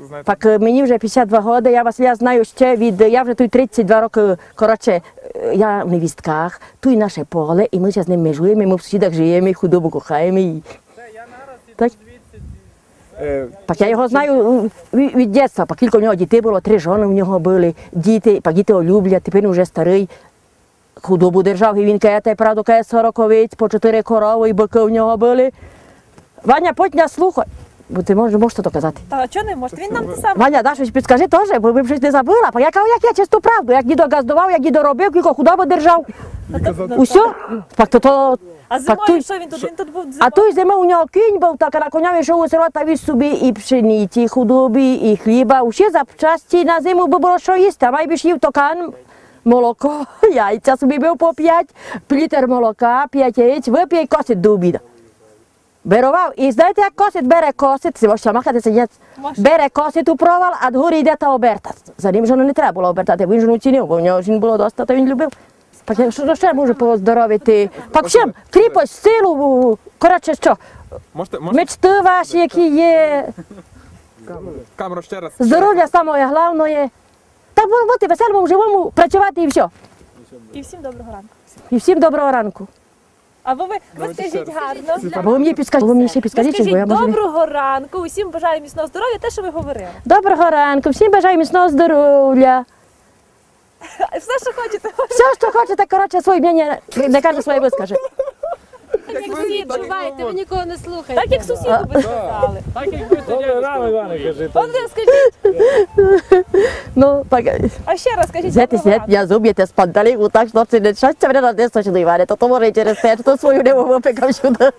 Знаєте, Так е, мені вже 52 роки, я Василя знаю ще від, я вже тут 32 роки, коротше, е, я в невістках, тут наше поле, і ми зараз з ним межуємо, ми в сусідах живемо, і худобу кохаємо. І... Так? е, Так я його знаю е, від, від дитинства, пак кілька в нього дітей було, три жони в нього були, діти, пак діти його люблять, тепер він вже старий. Худобу держав, і він каже, правда, каже, сороковиць, по чотири корови і бики в нього були. Ваня, потім нас слухай, бо ти можеш, можеш то казати. Та чого не може? Він нам те саме. Ваня, да, підскажи теж, бо ви б щось не забула. Бо я кажу, як я чисту правду, як дідо газдував, як дідо робив, кілько худобу держав. Усьо? Так то то. А так той- що він тут? Він тут був А той зими у нього кінь був, так а на коня йшов у село та віз собі і пшениці, і худоби, і хліба. Усі запчасті на зиму би було що їсти, а майбіж їв токан, молоко, яйця собі бив по п'ять, літр молока, п'ять яєць, вип'є і косить до обіду. Берував. І знаєте, як косить, бере косить, це можна махати сидять. Бере косить у провал, а дгорі йде та оберта. За ним жону не треба було обертати, він жону цінив, бо в нього жін було доста, то він любив. Так я що ще можу поздоровити? Так всім, кріпость, силу, коротше що, можете, можете мечти ваші, які є, камеру ще раз. здоров'я самое головне. Та бу- бути веселому, живому, працювати і все. І всім доброго ранку. І всім доброго ранку. Або ви, ви скажіть гарно. Або ви мені підскажіть, ви мені ще підскажіть, бо я скажіть можу. доброго ранку, усім бажаю міцного здоров'я, те, що ви говорили. Доброго ранку, всім бажаю міцного здоров'я. Все, що хочете. Все, що хочете, коротше, своє мнення, не каже своє вискаже. Так як всі відчуваєте, ви нікого не слухаєте. Так як сусіду би сказали. Так як ви тоді рано, Іване, кажи. От ви скажіть, Ну, так, а ще раз скажіть Взяти доброго я зуб'єте з панталіку, так що це не щастя мене на десь точно Іване, то то може і через те, то свою не випекав сюди.